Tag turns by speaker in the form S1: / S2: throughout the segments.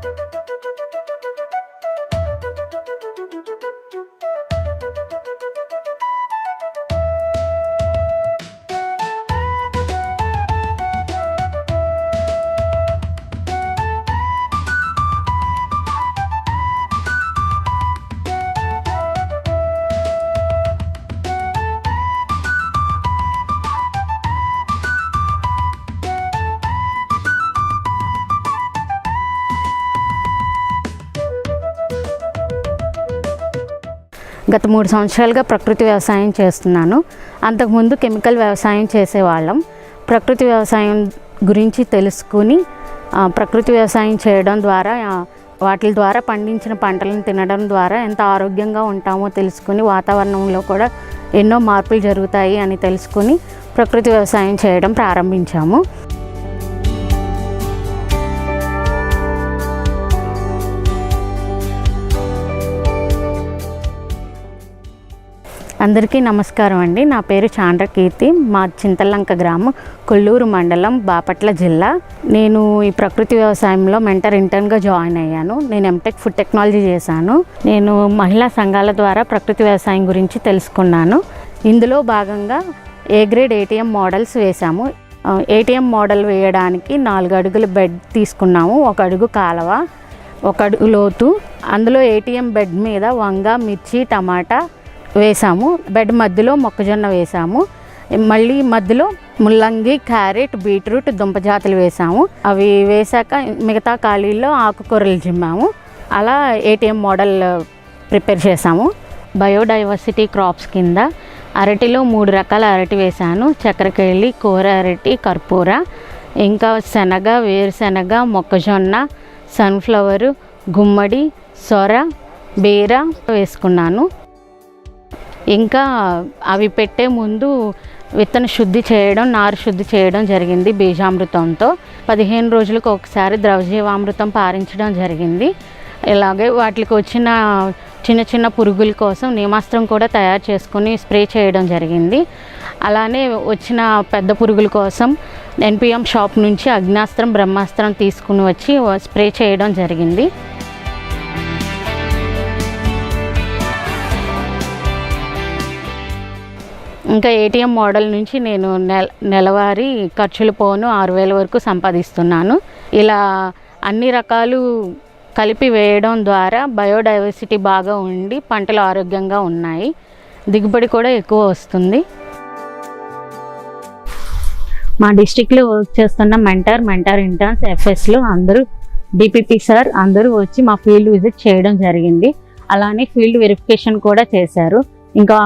S1: thank you గత మూడు సంవత్సరాలుగా ప్రకృతి వ్యవసాయం చేస్తున్నాను. అంతకుముందు కెమికల్ వ్యవసాయం చేసేవాళ్ళం. ప్రకృతి వ్యవసాయం గురించి తెలుసుకుని ప్రకృతి వ్యవసాయం చేయడం ద్వారా వాటి ద్వారా పండించిన పంటలను తినడం ద్వారా ఎంత ఆరోగ్యంగా ఉంటామో తెలుసుకుని వాతావరణంలో కూడా ఎన్నో మార్పులు జరుగుతాయి అని తెలుసుకుని ప్రకృతి వ్యవసాయం చేయడం ప్రారంభించాము. అందరికీ నమస్కారం అండి. నా పేరు చాండ్రకీర్తి. మా చింతలంక గ్రామం కొల్లూరు మండలం బాపట్ల జిల్లా. నేను ఈ ప్రకృతి వ్యవసాయంలో మెంటర్ ఇంటర్న్గా జాయిన్ అయ్యాను. నేను ఎంటెక్ ఫుడ్ టెక్నాలజీ చేశాను. నేను మహిళా సంఘాల ద్వారా ప్రకృతి వ్యవసాయం గురించి తెలుసుకున్నాను. ఇందులో భాగంగా ఏ గ్రేడ్ ఏటీఎం మోడల్స్ వేశాము. ఏటీఎం మోడల్ వేయడానికి నాలుగు అడుగుల బెడ్ తీసుకున్నాము. ఒక అడుగు కాలవ ఒక అడుగు లోతు. అందులో ఏటీఎం బెడ్ మీద వంగ మిర్చి టమాటా వేసాము. బెడ్ మధ్యలో మొక్కజొన్న వేసాము. మళ్ళీ మధ్యలో ముల్లంగి క్యారెట్ బీట్రూట్ దుంప జాతులు వేసాము. అవి వేసాక మిగతా ఖాళీల్లో ఆకుకూరలు జిమ్మాము అలా ఏటీఎం మోడల్ ప్రిపేర్ చేసాము. బయోడైవర్సిటీ క్రాప్స్ కింద అరటిలో మూడు రకాల అరటి వేశాను చక్కెరకేళి కూర అరటి కర్పూర ఇంకా శనగ వేరుశనగ మొక్కజొన్న సన్ఫ్లవరు గుమ్మడి సొర బీర వేసుకున్నాను. ఇంకా అవి పెట్టే ముందు విత్తన శుద్ధి చేయడం నారు శుద్ధి చేయడం జరిగింది బీజామృతంతో. పదిహేను రోజులకు ఒకసారి ద్రవజీవామృతం పారించడం జరిగింది. ఇలాగే వాటికి వచ్చిన చిన్న చిన్న పురుగుల కోసం నియమాస్త్రం కూడా తయారు చేసుకొని స్ప్రే చేయడం జరిగింది. అలానే వచ్చిన పెద్ద పురుగుల కోసం ఎన్పిఎం షాప్ నుంచి అగ్నాస్త్రం బ్రహ్మాస్త్రం తీసుకుని వచ్చి స్ప్రే చేయడం జరిగింది. ఇంకా ఏటీఎం మోడల్ నుంచి నేను నెల నెలవారీ ఖర్చులు పోను ఆరు వేల వరకు సంపాదిస్తున్నాను. ఇలా అన్ని రకాలు కలిపి వేయడం ద్వారా బయోడైవర్సిటీ బాగా ఉండి పంటలు ఆరోగ్యంగా ఉన్నాయి. దిగుబడి కూడా ఎక్కువ వస్తుంది. మా డిస్టిక్లో వర్క్ చేస్తున్న మెంటర్ మెంటర్ ఇంటర్న్స్ ఎఫ్ఎస్లు అందరూ డిపిపి సార్ అందరూ వచ్చి మా ఫీల్డ్ విజిట్ చేయడం జరిగింది. అలానే ఫీల్డ్ వెరిఫికేషన్ కూడా చేశారు. ఇంకా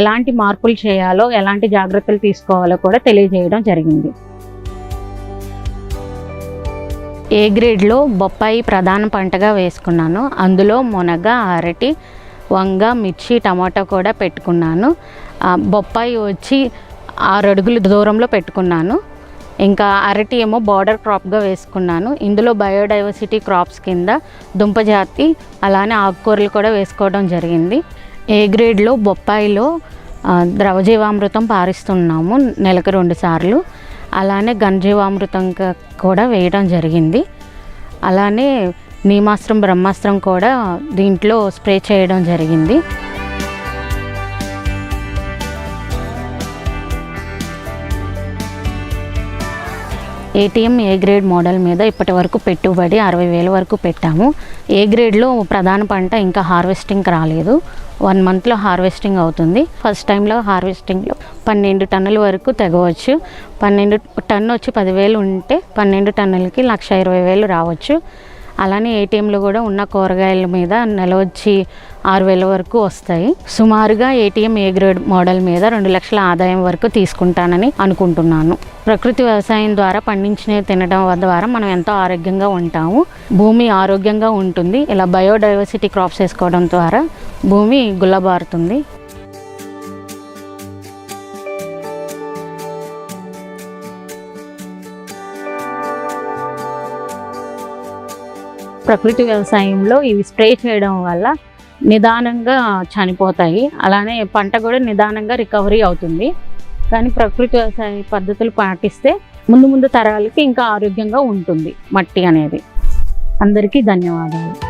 S1: ఎలాంటి మార్పులు చేయాలో ఎలాంటి జాగ్రత్తలు తీసుకోవాలో కూడా తెలియజేయడం జరిగింది. ఏ గ్రేడ్లో బొప్పాయి ప్రధాన పంటగా వేసుకున్నాను. అందులో మునగ అరటి వంగ మిర్చి టమాటా కూడా పెట్టుకున్నాను. బొప్పాయి వచ్చి ఆరు అడుగుల దూరంలో పెట్టుకున్నాను. ఇంకా అరటి ఏమో బార్డర్ క్రాప్గా వేసుకున్నాను. ఇందులో బయోడైవర్సిటీ క్రాప్స్ కింద దుంప జాతి అలానే ఆకుకూరలు కూడా వేసుకోవడం జరిగింది. ఏ గ్రేడ్లో బొప్పాయిలో ద్రవజీవామృతం పారిస్తున్నాము నెలకు రెండు సార్లు. అలానే గంజీవామృతం కూడా వేయడం జరిగింది. అలానే నీమాస్త్రం బ్రహ్మాస్త్రం కూడా దీంట్లో స్ప్రే చేయడం జరిగింది. ఏటీఎం ఏ గ్రేడ్ మోడల్ మీద ఇప్పటి వరకు పెట్టుబడి అరవై వేల వరకు పెట్టాము. ఏ గ్రేడ్లో ప్రధాన పంట ఇంకా హార్వెస్టింగ్ రాలేదు. వన్ మంత్లో హార్వెస్టింగ్ అవుతుంది. ఫస్ట్ టైంలో హార్వెస్టింగ్లో పన్నెండు టన్నుల వరకు తెగవచ్చు. పన్నెండు టన్ను వచ్చి పదివేలు ఉంటే పన్నెండు టన్నులకి లక్ష ఇరవై వేలు రావచ్చు. అలానే ఏటీఎంలో కూడా ఉన్న కూరగాయల మీద నెల వచ్చి ఆరు వేల వరకు వస్తాయి. సుమారుగా ఏటీఎం ఏ గ్రేడ్ మోడల్ మీద రెండు లక్షల ఆదాయం వరకు తీసుకుంటానని అనుకుంటున్నాను. ప్రకృతి వ్యవసాయం ద్వారా పండించినవి తినడం ద్వారా మనం ఎంతో ఆరోగ్యంగా ఉంటాము. భూమి ఆరోగ్యంగా ఉంటుంది. ఇలా బయోడైవర్సిటీ క్రాప్స్ వేసుకోవడం ద్వారా భూమి గుల్లబారుతుంది. ప్రకృతి వ్యవసాయంలో ఇవి స్ప్రే చేయడం వల్ల నిదానంగా చనిపోతాయి. అలానే పంట కూడా నిదానంగా రికవరీ అవుతుంది. కానీ ప్రకృతి వ్యవసాయ పద్ధతులు పాటిస్తే ముందు ముందు తరాలకి ఇంకా ఆరోగ్యంగా ఉంటుంది మట్టి అనేది. అందరికీ ధన్యవాదాలు.